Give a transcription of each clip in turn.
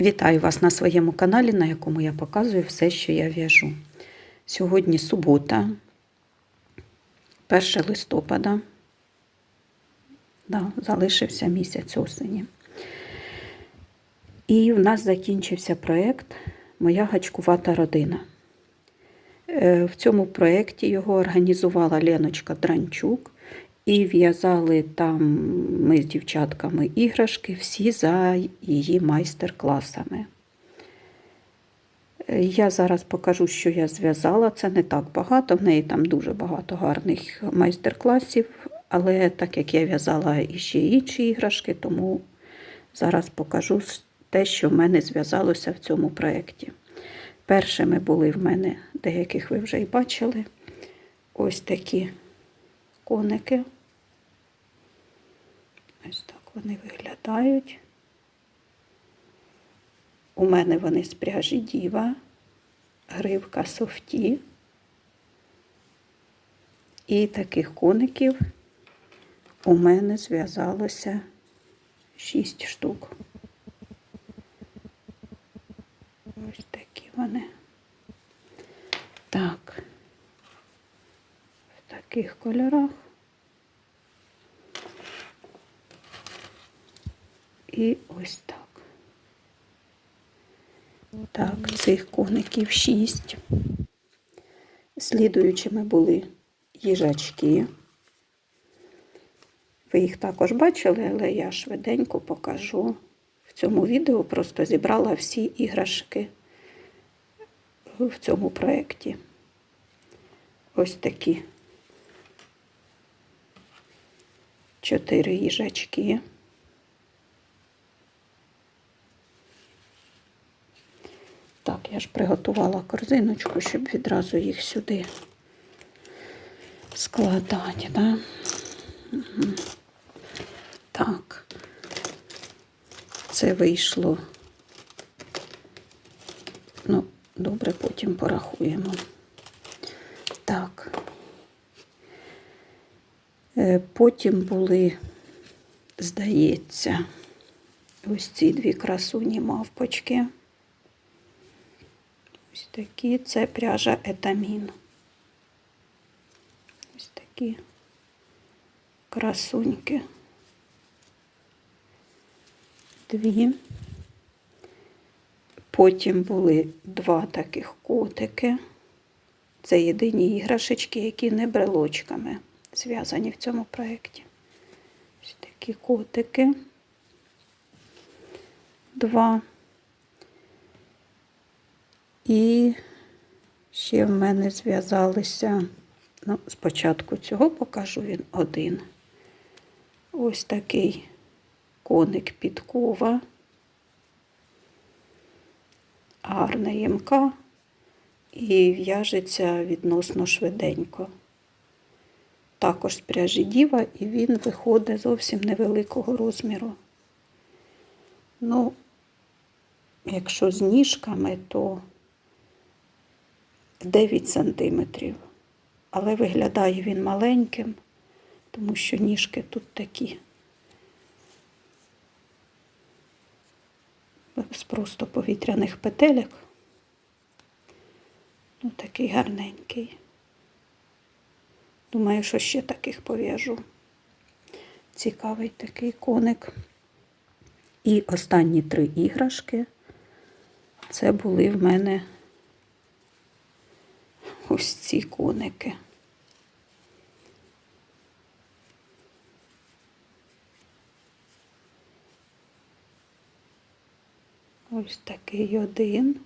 Вітаю вас на своєму каналі, на якому я показую все, що я в'яжу. Сьогодні субота, 1 листопада. Да, залишився місяць осені. І в нас закінчився проєкт Моя гачкувата родина. Е, В цьому проєкті його організувала Леночка Дранчук. І в'язали там ми з дівчатками іграшки всі за її майстер-класами. Я зараз покажу, що я зв'язала. Це не так багато, в неї там дуже багато гарних майстер-класів, але так як я в'язала іще інші іграшки, тому зараз покажу те, що в мене зв'язалося в цьому проєкті. Першими були в мене, деяких ви вже і бачили, ось такі коники. Ось так вони виглядають. У мене вони з пряжі діва, гривка софті. І таких коників у мене зв'язалося 6 штук. Ось такі вони. Так, таких кольорах. І ось так. Так, цих коників шість. Слідуючими були їжачки. Ви їх також бачили, але я швиденько покажу. В цьому відео просто зібрала всі іграшки в цьому проєкті. Ось такі чотири їжачки. Так, я ж приготувала корзиночку, щоб відразу їх сюди складати, да? Угу. Так, це вийшло. Ну, добре, потім порахуємо. Так. Е, Потім були, здається, ось ці дві красуні мавпочки. Ось такі, це пряжа етамін. Ось такі красуньки. Дві. Потім були два таких котики. Це єдині іграшечки, які не брелочками зв'язані в цьому проєкті. Ось такі котики. Два. І ще в мене зв'язалися, ну, спочатку цього покажу він один. Ось такий коник підкова, гарна ємка і в'яжеться відносно швиденько. Також з пряжі діва, і він виходить зовсім невеликого розміру. Ну, якщо з ніжками, то 9 сантиметрів. Але виглядає він маленьким, тому що ніжки тут такі. З просто повітряних петелек. Ну, такий гарненький. Думаю, що ще таких пов'яжу. Цікавий такий коник. І останні три іграшки. Це були в мене ось ці коники. Ось такий один.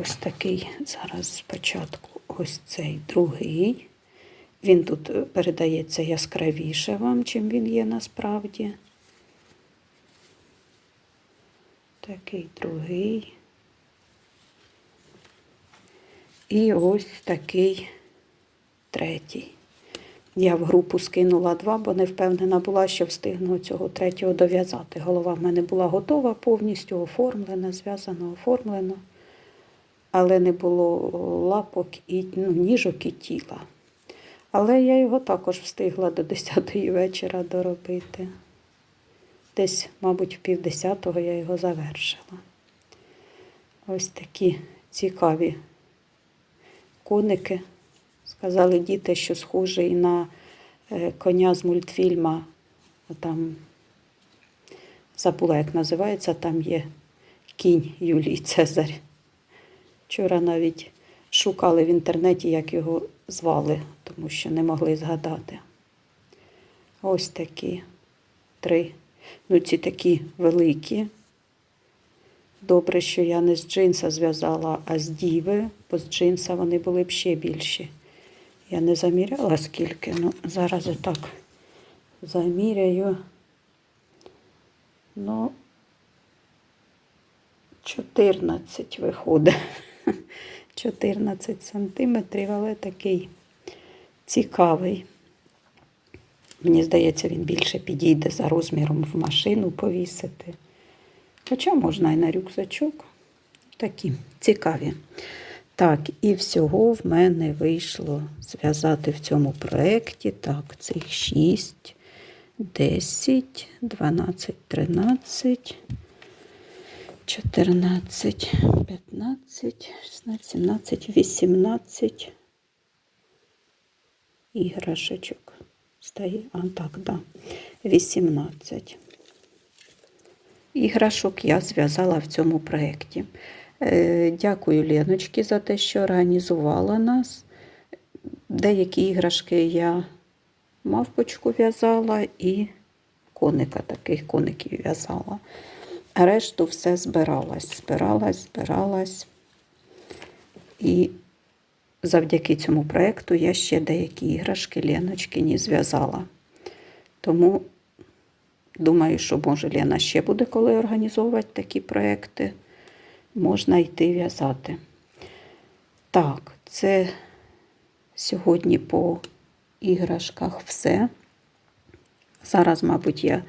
Ось такий зараз спочатку ось цей другий. Він тут передається яскравіше вам, чим він є насправді. Такий другий. І ось такий третій. Я в групу скинула два, бо не впевнена була, що встигну цього третього дов'язати. Голова в мене була готова, повністю оформлена, зв'язано, оформлено, але не було лапок і ну, ніжок і тіла. Але я його також встигла до 10 вечора доробити. Десь, мабуть, в півдесятого я його завершила. Ось такі цікаві коники. Сказали діти, що схожий на е, коня з мультфільма. Там забула, як називається, там є кінь Юлій Цезарь. Вчора навіть шукали в інтернеті, як його звали, тому що не могли згадати. Ось такі три. Ну, ці такі великі. Добре, що я не з джинса зв'язала, а з діви, бо з джинса вони були б ще більші. Я не заміряла скільки, ну зараз отак заміряю. Ну, 14 виходить. 14 сантиметрів, але такий цікавий. Мені здається, він більше підійде за розміром в машину повісити. Хоча можна і на рюкзачок. Такі цікаві. Так, і всього в мене вийшло зв'язати в цьому проєкті. Так, цих 6, 10, 12, 13, 14, 15, 16, 17, 18 іграшечок. Стає, а так, да, 18 іграшок я зв'язала в цьому проєкті. Е, Дякую Леночці за те, що організувала нас. Деякі іграшки я мавпочку в'язала і коника, таких коників в'язала. Решту все збиралась, збиралась, збиралась. І завдяки цьому проєкту я ще деякі іграшки Леночкині зв'язала. Тому думаю, що може Лена ще буде коли організовувати такі проекти. Можна йти в'язати. Так, це сьогодні по іграшках все. Зараз, мабуть, я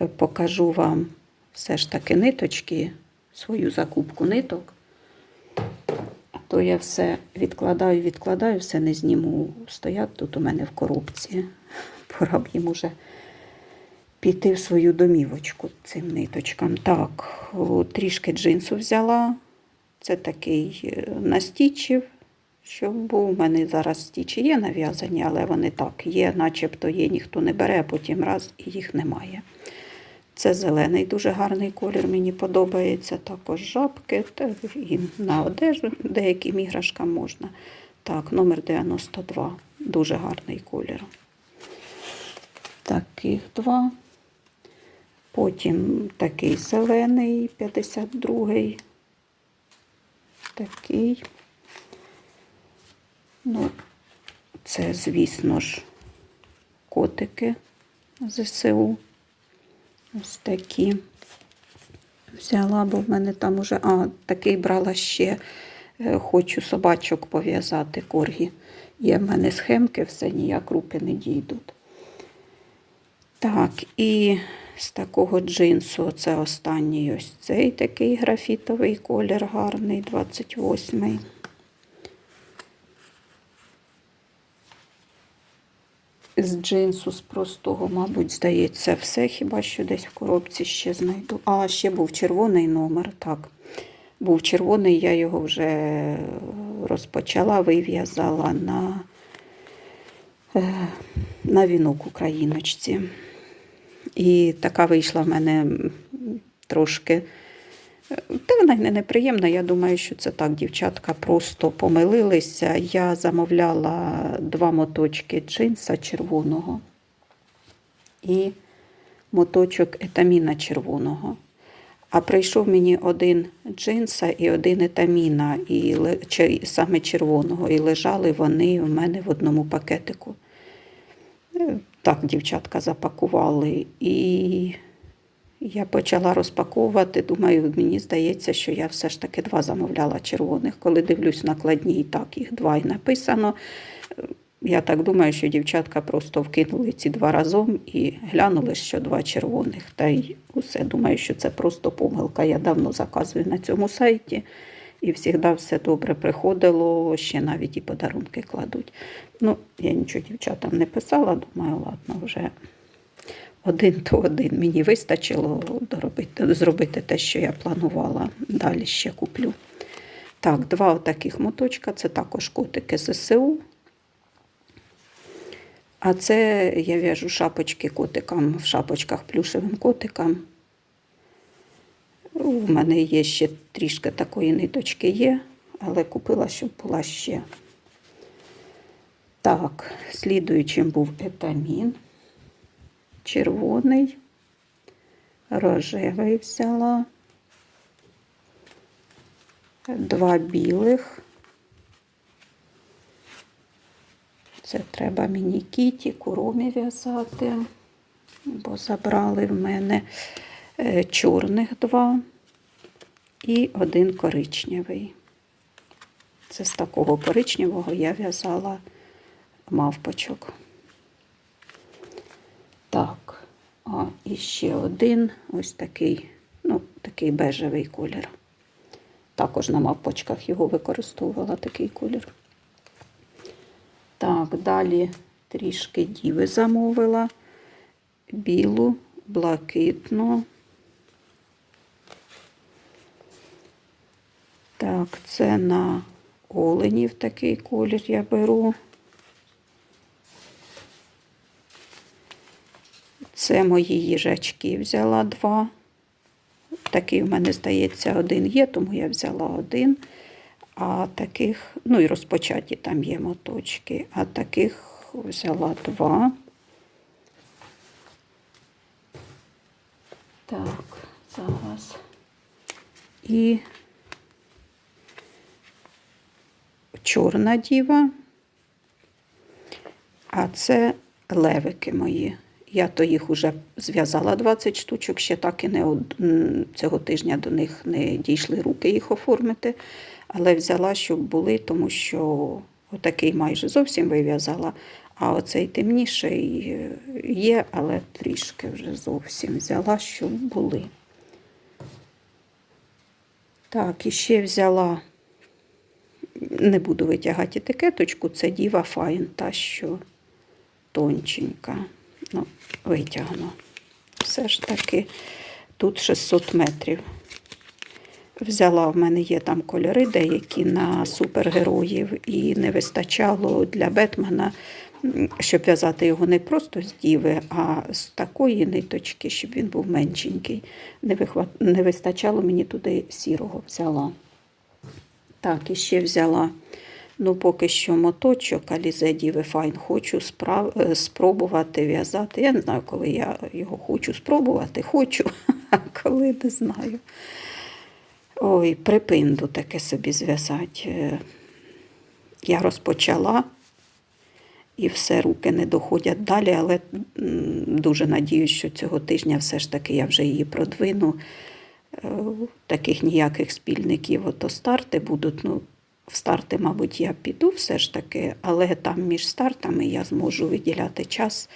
е, покажу вам все ж таки ниточки, свою закупку ниток. То я все відкладаю, відкладаю, все не зніму. Стоять тут у мене в коробці. Пора б їм уже піти в свою домівочку цим ниточкам. Так, трішки джинсу взяла. Це такий е, на стічів, щоб був. У мене зараз стічі є нав'язані, але вони так є, начебто є, ніхто не бере, а потім раз і їх немає. Це зелений, дуже гарний колір, мені подобається. Також жабки і на одежу деяким іграшкам можна. Так, номер 92. Дуже гарний колір. Таких два. Потім такий зелений, 52-й. Такий. Ну, це, звісно ж, котики ЗСУ. Ось такі. Взяла, бо в мене там уже, а, такий брала ще, е, хочу собачок пов'язати коргі. Є в мене схемки, все ніяк руки не дійдуть. Так, і з такого джинсу це останній ось цей такий графітовий колір гарний, 28-й. З джинсу з простого, мабуть, здається, все. Хіба що десь в коробці ще знайду. А, ще був червоний номер, так. Був червоний, я його вже розпочала, вив'язала на, е, на вінок україночці. І така вийшла в мене трошки. Та вона не неприємна. Я думаю, що це так, дівчатка просто помилилися. Я замовляла два моточки джинса червоного і моточок етаміна червоного. А прийшов мені один джинса і один етаміна, і саме червоного, і лежали вони в мене в одному пакетику. Е, так, дівчатка запакували. І я почала розпаковувати. Думаю, мені здається, що я все ж таки два замовляла червоних. Коли дивлюсь накладні, і так їх два і написано. Я так думаю, що дівчатка просто вкинули ці два разом і глянули, що два червоних. Та й усе. Думаю, що це просто помилка. Я давно заказую на цьому сайті. І завжди все добре приходило, ще навіть і подарунки кладуть. Ну, я нічого дівчатам не писала, думаю, ладно, вже один то один. Мені вистачило доробити, зробити те, що я планувала. Далі ще куплю. Так, два таких моточка це також котики ЗСУ. А це я в'яжу шапочки котикам, в шапочках плюшевим котикам. У мене є ще трішки такої ниточки є, але купила, щоб була ще. Так, слідуючим був етамін. Червоний, рожевий взяла, два білих. Це треба мені кіті, куромі в'язати, бо забрали в мене е, чорних два і один коричневий. Це з такого коричневого я в'язала мавпочок. А і ще один ось такий, ну, такий бежевий колір. Також на мавпочках його використовувала такий колір. Так, далі трішки діви замовила. Білу, блакитну. Так, це на оленів такий колір я беру. Це мої їжачки взяла два. Такий в мене, здається, один є, тому я взяла один. А таких, ну і розпочаті там є моточки, а таких взяла два. Так, зараз. І чорна діва, а це левики мої. Я то їх вже зв'язала 20 штучок, ще так і не цього тижня до них не дійшли руки їх оформити. Але взяла, щоб були, тому що отакий майже зовсім вив'язала, а оцей темніший е, є, але трішки вже зовсім взяла, щоб були. Так, і ще взяла, не буду витягати етикеточку, це Діва Файн, та що тонченька. Ну, витягну. Все ж таки, тут 600 метрів. Взяла, в мене є там кольори деякі на супергероїв, і не вистачало для Бетмена, щоб в'язати його не просто з діви, а з такої ниточки, щоб він був меншенький. Не, вихват... не вистачало мені туди сірого взяла. Так, і ще взяла. Ну, поки що моточок Alize Divi Fine хочу справ... е, спробувати в'язати. Я не знаю, коли я його хочу спробувати, хочу, а коли не знаю. Ой, припинду таке собі зв'язати. Е, Я розпочала і все, руки не доходять далі, але дуже надіюсь, що цього тижня все ж таки я вже її продвину. Е, Таких ніяких спільників, ото старти будуть. Ну, в старти, мабуть, я піду все ж таки, але там між стартами я зможу виділяти час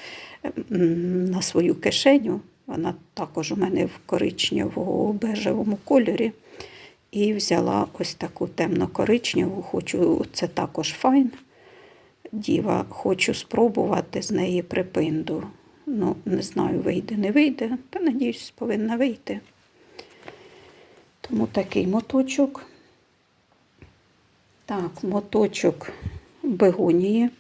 на свою кишеню. Вона також у мене в коричнево-бежевому кольорі. І взяла ось таку темно-коричневу, хочу, це також файн. Діва, хочу спробувати з неї припинду. Ну, не знаю, вийде, не вийде, та надіюсь, повинна вийти. Тому такий моточок. Так, моточок бегонії.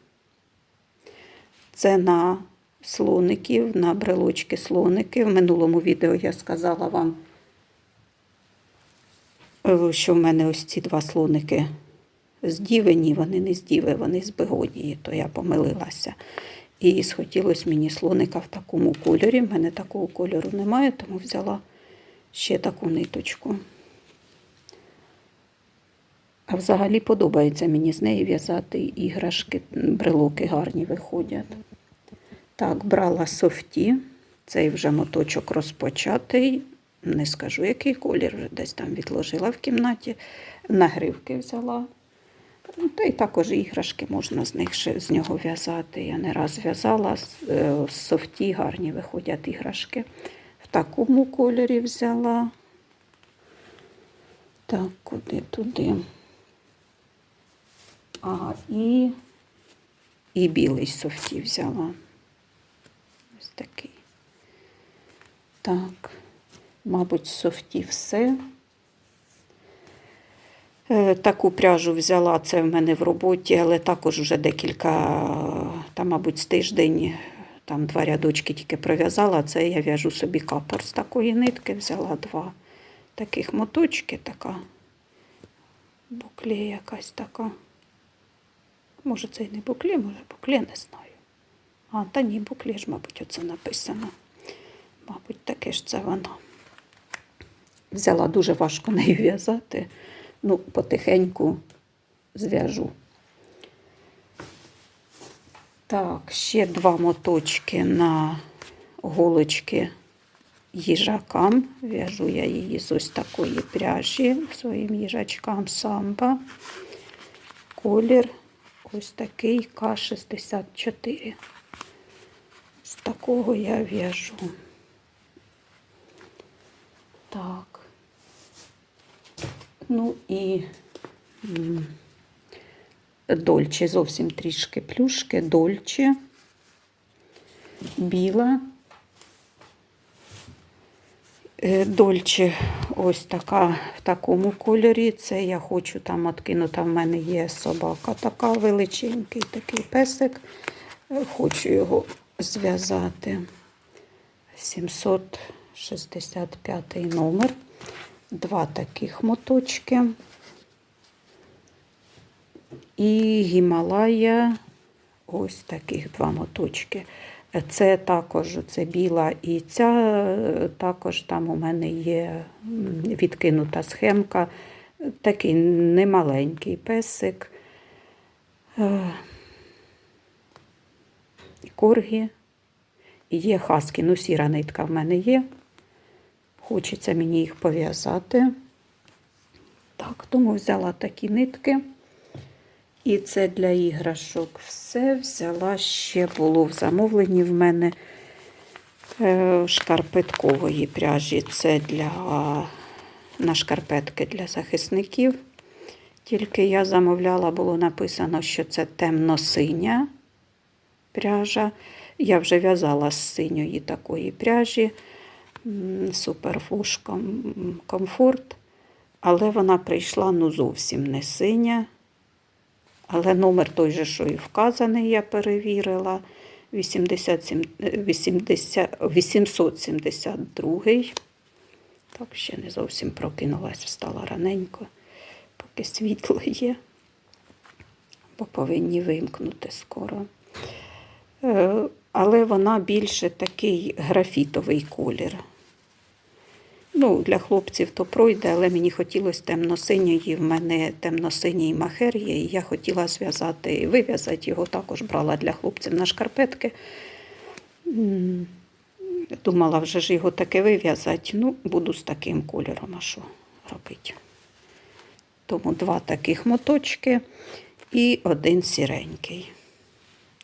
Це на слоників, на брелочки слоники. В минулому відео я сказала вам, е, що в мене ось ці два слоники з діви. Ні, вони не з діви, вони з бегонії, то я помилилася. І схотілося мені слоника в такому кольорі. В мене такого кольору немає, тому взяла ще таку ниточку. А взагалі подобається мені з неї в'язати іграшки, брелоки гарні виходять. Так, брала софті. Цей вже моточок розпочатий. Не скажу, який колір, вже десь там відложила в кімнаті. Нагривки взяла. Ну, Та й також іграшки можна з них з нього в'язати. Я не раз в'язала е, з софті гарні виходять іграшки. В такому кольорі взяла. Так, куди туди? Ага, і, і білий софті взяла. Ось такий. Так, мабуть, софті все. Е, Таку пряжу взяла, це в мене в роботі, але також вже декілька, там, мабуть, з тиждень, там два рядочки тільки пров'язала. Це я в'яжу собі капор з такої нитки, взяла два таких моточки, така букле якась така. Може, це і не букле, може букле, не знаю. А, та ні, букле ж, мабуть, оце написано. Мабуть, таке ж це воно. Взяла дуже важко нею в'язати. Ну, потихеньку зв'яжу. Так, ще два моточки на голочки їжакам. В'яжу я її з ось такої пряжі своїм їжачкам самба. Колір ось такий К-64. З такого я в'яжу. Так. Ну і дольче, зовсім трішки плюшки, дольче, біла. Е, Дольче ось така в такому кольорі. Це я хочу там откинути. В мене є собака така величенький такий песик. Е, Хочу його зв'язати. 765 номер. Два таких моточки. І Гімалая ось таких два моточки. Це також це біла і ця, також там у мене є відкинута схемка. Такий немаленький песик. Е, Коргі. І Є хаски, ну сіра нитка в мене є. Хочеться мені їх пов'язати. Так, тому взяла такі нитки. І це для іграшок все. Взяла ще було в замовленні в мене е, шкарпеткової пряжі. Це для на шкарпетки для захисників. Тільки я замовляла, було написано, що це темно-синя пряжа. Я вже в'язала з синьої такої пряжі суперфуш комфорт, але вона прийшла ну зовсім не синя. Але номер той же, що і вказаний, я перевірила. 87, 80, 872. Так, ще не зовсім прокинулась, встала раненько, поки світло є, бо повинні вимкнути скоро. Е, Але вона більше такий графітовий колір. Ну, для хлопців то пройде, але мені хотілося темно-синьої. В мене темно-синій махер є, і я хотіла зв'язати, вив'язати його, також брала для хлопців на шкарпетки. Думала вже ж його таке вив'язати. Ну, буду з таким кольором, а що робити. Тому два таких моточки і один сіренький.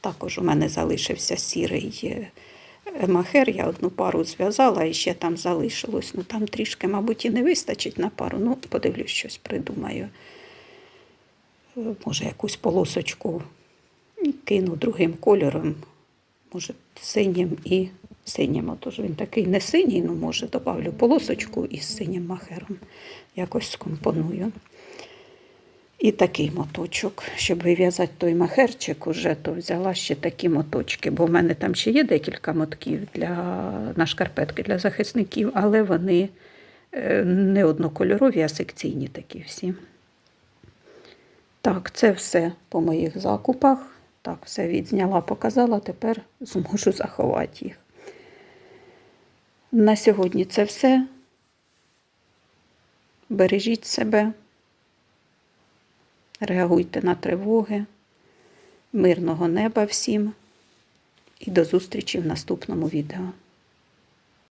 Також у мене залишився сірий е, махер. Я одну пару зв'язала і ще там залишилось. Ну там трішки, мабуть, і не вистачить на пару. Ну, подивлюсь, щось придумаю. Е, Може, якусь полосочку кину другим кольором, може, синім і синім. Отож він такий не синій, ну може, добавлю полосочку із синім махером. Якось скомпоную. І такий моточок, щоб вив'язати той махерчик, уже, то взяла ще такі моточки, бо в мене там ще є декілька мотків для, на шкарпетки для захисників, але вони е, не однокольорові, а секційні такі всі. Так, це все по моїх закупах. Так, все відзняла, показала, тепер зможу заховати їх. На сьогодні це все. Бережіть себе. Реагуйте на тривоги, мирного неба всім і до зустрічі в наступному відео.